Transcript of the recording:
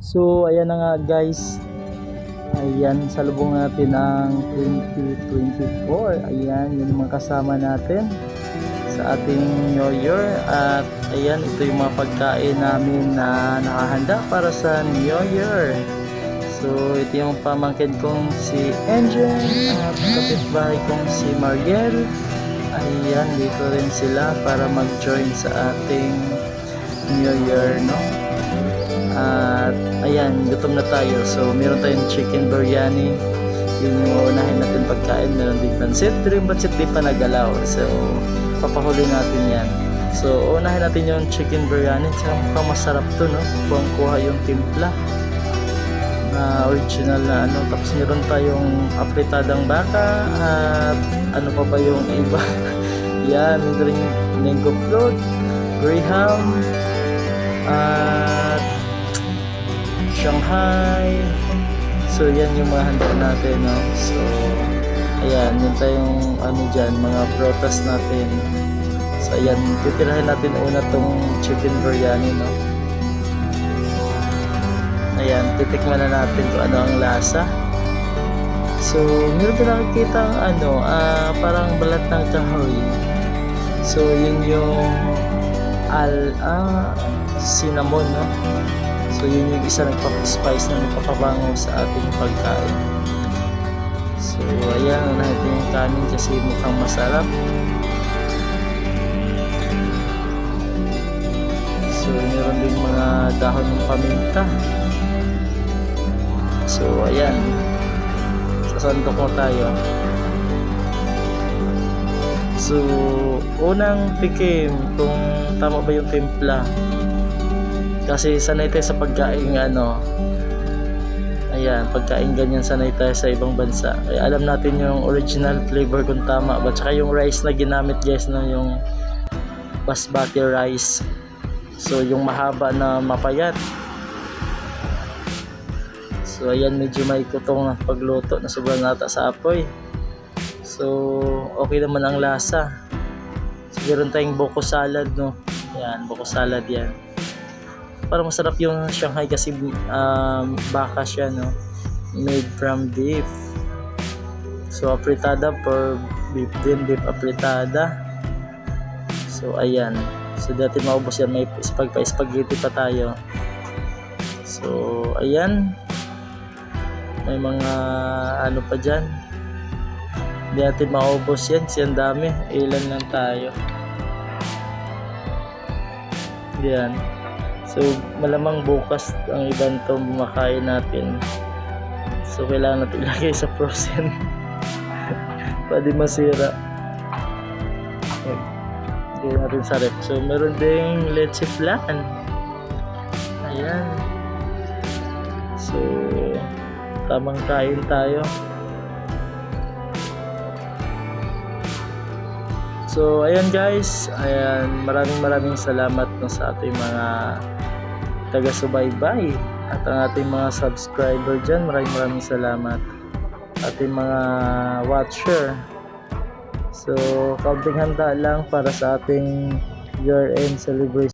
So, ayan na nga guys. Ayan, salubong natin ang 2024. Ayan, yun yung mga kasama natin sa ating New Year. At ayan, ito yung mga pagkain namin na nakahanda para sa New Year. So, ito yung pamangkin kong si Angel at kapitbahay kong si Mariel. Ayan, dito rin sila para mag-join sa ating New Year, no? At ayan, gutom na tayo. So, meron tayong chicken biryani. Yun yung unahin natin pagkain. Meron din pansit. Pero yung pansit di pa nagalaw. So, papahuli natin yan. So, unahin natin yung chicken biryani. Tsaka mukhang masarap to, no? Kuha kuha yung timpla na original na ano. Tapos meron tayong apritadang baka at ano pa ba yung iba. yan, meron yung mango float, graham, at Shanghai. So, yan yung mga handa natin, no? So, ayan, yun tayong ano dyan, mga protas natin. So, ayan, titirahin natin una tong chicken biryani, no? Ayan, titikman na natin kung ano ang lasa. So, meron din nakikita ang ano, ah, parang balat ng kahoy. So, yun yung al, ah, cinnamon, no? So, yun yung isa nagpapaspice na nagpapabango sa ating pagkain. So, ayan, natin yung kanin kasi mukhang masarap. So, meron din mga dahon ng paminta. So, ayan. Sasandok mo tayo. So, unang tikim kung tama ba yung timpla. Kasi sanay tayo sa pagkain ano. Ayan, pagkain ganyan sanay tayo sa ibang bansa. Kaya alam natin yung original flavor kung tama ba. Tsaka yung rice na ginamit guys na yung basmati rice. So, yung mahaba na mapayat. So, ayan, medyo may kutong na pagluto na sobrang nata sa apoy. So, okay naman ang lasa. So, meron tayong buko salad, no? Yan, buko salad yan. Parang masarap yung Shanghai kasi um, baka siya, no? Made from beef. So, apritada for beef din, beef apritada. So, ayan. So, dati maubos yan. May spag pa spaghetti pa tayo. So, ayan. May mga ano pa dyan. Hindi natin maubos yan. Kasi ang dami. Ilan lang tayo. Yan. So, malamang bukas ang ibang to bumakain natin. So, kailangan natin ilagay sa frozen. Pwede masira. Ilagay natin sa rep. So, meron ding leche flan. Ayan. So, tamang kain tayo. So, ayan guys. Ayan, maraming maraming salamat no, sa ating mga taga-subaybay at ang ating mga subscriber dyan. Maraming maraming salamat. Ating mga watcher. So, kaunting handa lang para sa ating year-end celebration.